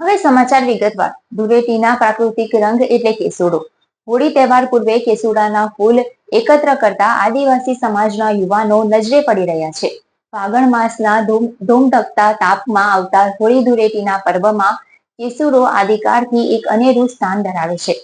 હવે સમાચાર વિગતવાર. ધૂળેટીના પ્રાકૃતિક રંગ એટલે કેસુડો. હોળી તહેવાર પૂર્વે કેસુડાના ફૂલ એકત્ર કરતા આદિવાસી સમાજના યુવાનો નજરે પડી રહ્યા છે. ફાગણ માસના ધૂમ ધૂમધકતા તાપમાં આવતા હોળી ધૂળેટીના પર્વમાં કેસુડો આદિકાળથી એક અનેરું સ્થાન ધરાવે છે.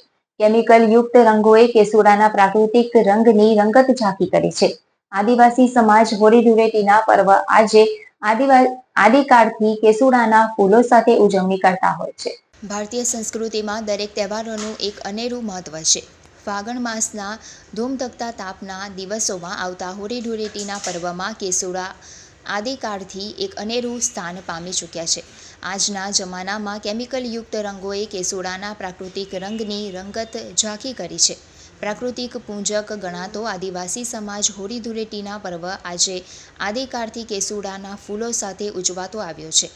કેમિકલ યુક્ત રંગોએ કેસુડાના પ્રાકૃતિક રંગની રંગત ઝાંકી કરી છે. આદિવાસી સમાજ હોળી ધૂળેટીના પર્વ આજે આદિકાળથી કેસુડાના ફૂલો સાથે ઉજવણી કરતા હોય છે. ભારતીય સંસ્કૃતિમાં દરેક તહેવારોનું એક અનેરું મહત્ત્વ છે. ફાગણ માસના ધૂમધકતા તાપના દિવસોમાં આવતા હોળી ધૂળેટીના પર્વમાં કેસુડા આદિકાળથી એક અનેરું સ્થાન પામી ચૂક્યા છે. આજના જમાનામાં કેમિકલયુક્ત રંગોએ કેસુડાના પ્રાકૃતિક રંગની રંગત ઝાંખી કરી છે. પ્રાકૃતિક પૂંજક ગણાતો આદિવાસી સમાજ હોળી ધૂળેટીના પર્વ આજે આદિકાળથી કેસુડાના ફૂલો સાથે ઉજવાતો આવ્યો છે,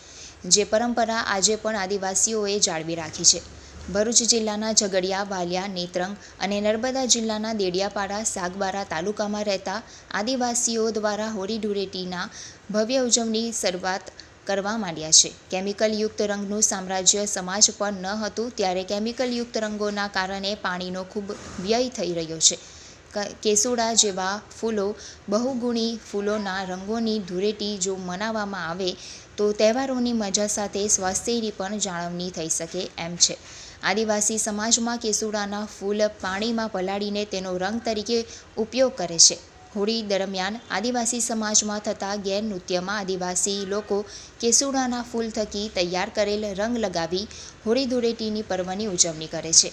જે પરંપરા આજે પણ આદિવાસીઓએ જાળવી રાખી છે. ભરૂચ જિલ્લાના ઝઘડિયા, વાલિયા, નેત્રંગ અને નર્મદા જિલ્લાના દેડિયાપાડા, સાગબારા તાલુકામાં રહેતા આદિવાસીઓ દ્વારા હોળી ધૂળેટીના ભવ્ય ઉજવણી શરૂઆત કરવા માંડ્યા છે. કેમિકલયુક્ત રંગનું સામ્રાજ્ય સમાજ પર ન હતું, ત્યારે કેમિકલયુક્ત રંગોના કારણે પાણીનો ખૂબ વ્યય થઈ રહ્યો છે. કેસુડા જેવા ફૂલો, બહુગુણી ફૂલોના રંગોની ધૂળેટી જો મનાવવામાં આવે, તો તહેવારોની મજા સાથે સ્વાસ્થ્યની પણ જાળવણી થઈ શકે એમ છે. આદિવાસી સમાજમાં કેસુડાના ફૂલ પાણીમાં પલાળીને તેનો રંગ તરીકે ઉપયોગ કરે છે. હોળી દરમિયાન આદિવાસી સમાજમાં થતા ગેરનૃત્યમાં આદિવાસી લોકો કેસુડાના ફૂલ થકી તૈયાર કરેલ રંગ લગાવી હોળી ધૂળેટીની પર્વની ઉજવણી કરે છે.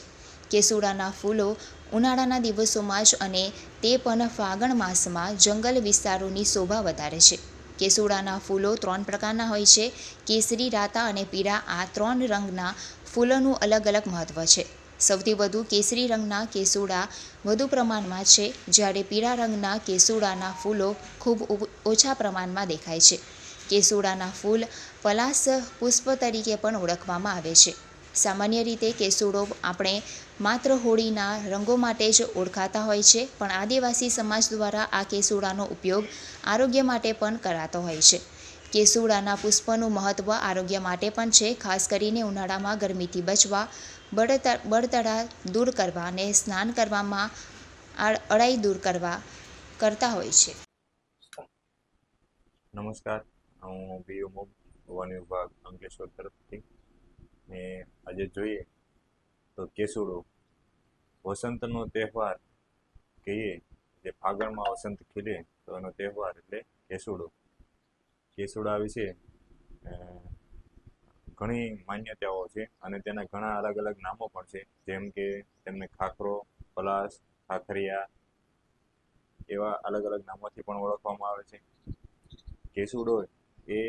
કેસુડાના ફૂલો ઉનાળાના દિવસોમાં જ અને તે પણ ફાગણ માસમાં જંગલ વિસ્તારોની શોભા વધારે છે. કેસુડાના ફૂલો ત્રણ પ્રકારના હોય છે. કેસરી રાતા અને પીળા આ ત્રણ રંગના ફૂલોનું અલગ અલગ મહત્ત્વ છે. સૌથી વધુ કેસરી રંગના કેસુડા વધુ પ્રમાણમાં છે, જ્યારે પીળા રંગના કેસુડાના ફૂલો ખૂબ ઓછા પ્રમાણમાં દેખાય છે. કેસુડાના ફૂલ પલાસ પુષ્પ તરીકે પણ ઓળખવામાં આવે છે. સામાન્ય રીતે કેસુડો આપણે માત્ર હોળીના રંગો માટે જ ઓળખાતા હોય છે, પણ આદિવાસી સમાજ દ્વારા આ કેસુડાનો ઉપયોગ આરોગ્ય માટે પણ કરાતો હોય છે. કેસુડાના પુષ્પનું મહત્ત્વ આરોગ્ય માટે પણ છે, ખાસ કરીને ઉનાળામાં ગરમીથી બચવા બળત, બળતરા દૂર કરવા અને સ્નાન કરવામાં અળાઈ દૂર કરવા કરતા હોય છે. નમસ્કાર, હું બીયુ મુગ, વન વિભાગ, અંકલેશ્વર તરફથી. ને આજે જોઈએ તો કેસુડો, વસંતનો તહેવાર કહીએ, જે ફાગણમાં વસંત ખીલે તો એનો તહેવાર એટલે કેસુડો. કેસુડા વિશે ઘણી માન્યતાઓ છે અને તેના ઘણા અલગ અલગ નામો પણ છે. જેમ કે તેમને ખાખરો પલાસ ખાખરિયા એવા અલગ અલગ નામોથી પણ ઓળખવામાં આવે છે. કેસુડો એ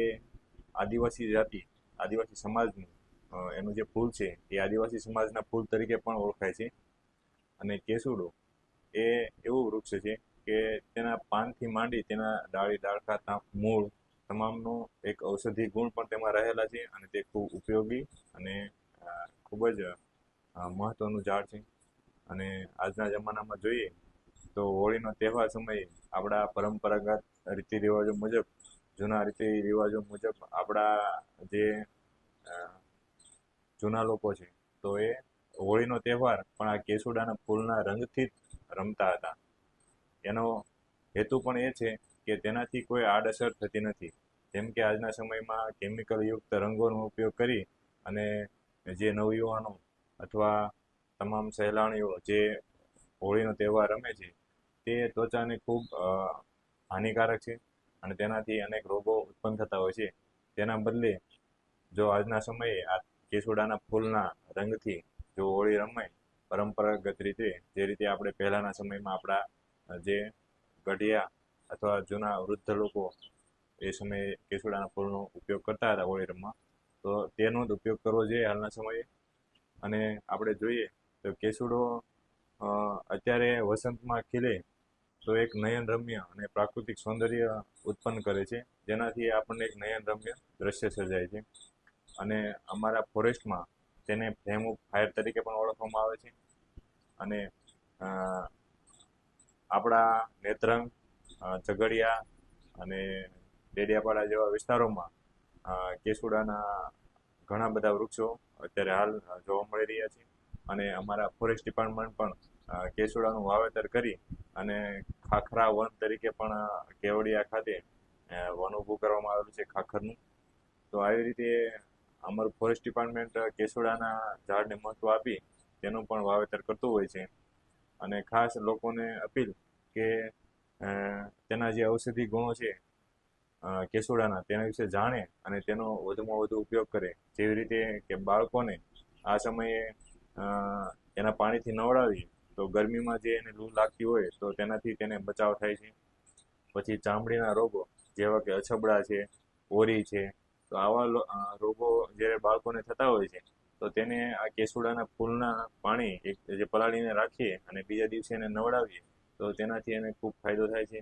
આદિવાસી જાતિ, આદિવાસી સમાજનું એનું જે ફૂલ છે એ આદિવાસી સમાજના ફૂલ તરીકે પણ ઓળખાય છે. અને કેસુડો એ એવું વૃક્ષ છે કે તેના પાનથી માંડી તેના ડાળી, ડાળખા મૂળ તમામનો એક ઔષધિ ગુણ પણ તેમાં રહેલા છે અને તે ખૂબ ઉપયોગી અને ખૂબ જ મહત્વનું ઝાડ છે. અને આજના જમાનામાં જોઈએ તો હોળીનો તહેવાર સમયે આપણા પરંપરાગત રીતિ રિવાજો મુજબ, જૂના રીતિ રિવાજો મુજબ આપણા જે જૂના લોકો છે, તો એ હોળીનો તહેવાર પણ આ કેસુડાના ફૂલના રંગથી જ રમતા હતા. એનો હેતુ પણ એ છે કે તેનાથી કોઈ આડઅસર થતી નથી. જેમ કે આજના સમયમાં કેમિકલ યુક્ત રંગોનો ઉપયોગ કરી અને જે નવયુવાનો અથવા તમામ સહેલાણીઓ જે હોળીનો તહેવાર રમે છે, તે ત્વચાને ખૂબ હાનિકારક છે અને તેનાથી અનેક રોગો ઉત્પન્ન થતા હોય છે. તેના બદલે જો આજના સમયે આ કેસુડાના ફૂલના રંગથી જો હોળી રમાય, પરંપરાગત રીતે જે રીતે આપણે પહેલાંના સમયમાં આપણા જે ગઢિયા અથવા જૂના વૃદ્ધ લોકો એ સમયે કેસુડાના ફૂલનો ઉપયોગ કરતા હતા હોળી રમવા તો તેનો જ ઉપયોગ કરવો જોઈએ હાલના સમયે. અને આપણે જોઈએ તો કેસુડો અત્યારે વસંતમાં ખીલે તો એક નયન રમ્ય અને પ્રાકૃતિક સૌંદર્ય ઉત્પન્ન કરે છે. જેનાથી આપણને એક નયન રમ્ય દ્રશ્ય સર્જાય છે. અને અમારા ફોરેસ્ટમાં તેને ફ્લેમ ઓફ ફાયર તરીકે પણ ઓળખવામાં આવે છે. અને આપણા નેત્રંગ ઝઘડિયા અને ડેડિયાપાડા જેવા વિસ્તારોમાં કેસુડાના ઘણા બધા વૃક્ષો અત્યારે હાલ જોવા મળી રહ્યા છે. અને અમારા ફોરેસ્ટ ડિપાર્ટમેન્ટ પણ કેસુડાનું વાવેતર કરી અને ખાખરા વન તરીકે પણ કેવડિયા ખાતે વન ઊભું કરવામાં આવેલું છે ખાખરનું. તો આવી રીતે અમારું ફોરેસ્ટ ડિપાર્ટમેન્ટ કેસુડાના ઝાડને મહત્વ આપી તેનું પણ વાવેતર કરતું હોય છે. અને ખાસ લોકોને અપીલ કે તેના જે ઔષધિ ગુણો છે કેસુડાના, તેના વિશે જાણે અને તેનો વધુમાં વધુ ઉપયોગ કરે. જેવી રીતે કે બાળકોને આ સમયે એના પાણીથી નવડાવીએ, તો ગરમીમાં જે એને લૂ લાગતી હોય, તો તેનાથી તેને બચાવ થાય છે. પછી ચામડીના રોગો, જેવા કે અછબડા છે, ઓરી છે, તો આવા રોગો જ્યારે બાળકોને થતા હોય છે, તો તેને આ કેસુડાના ફૂલના પાણી એક જે પલાળીને રાખીએ અને બીજા દિવસે એને નવડાવીએ તો તેનાથી એને ખૂબ ફાયદો થાય છે.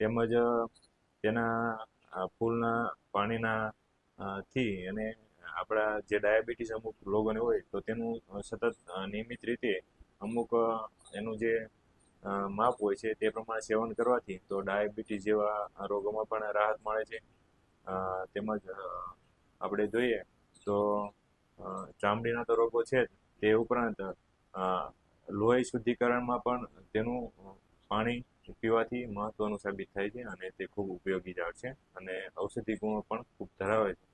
તેમજ તેના ફૂલના પાણીના થી અને આપણા જે ડાયાબિટીસ અમુક રોગોને હોય, તો તેનું સતત નિયમિત રીતે અમુક એનું જે માપ હોય છે તે પ્રમાણે સેવન કરવાથી તો ડાયાબિટીસ જેવા રોગોમાં પણ રાહત મળે છે. તેમજ આપણે જોઈએ તો ચામડીના તો રોગો છે તે ઉપરાંત લોહી શુદ્ધિકરણમાં પણ તેનું પાણી પીવાથી મહત્વનું સાબિત થાય છે અને તે ખૂબ ઉપયોગી ઝાડ છે અને ઔષધિ ગુણો પણ ખૂબ ધરાવે છે.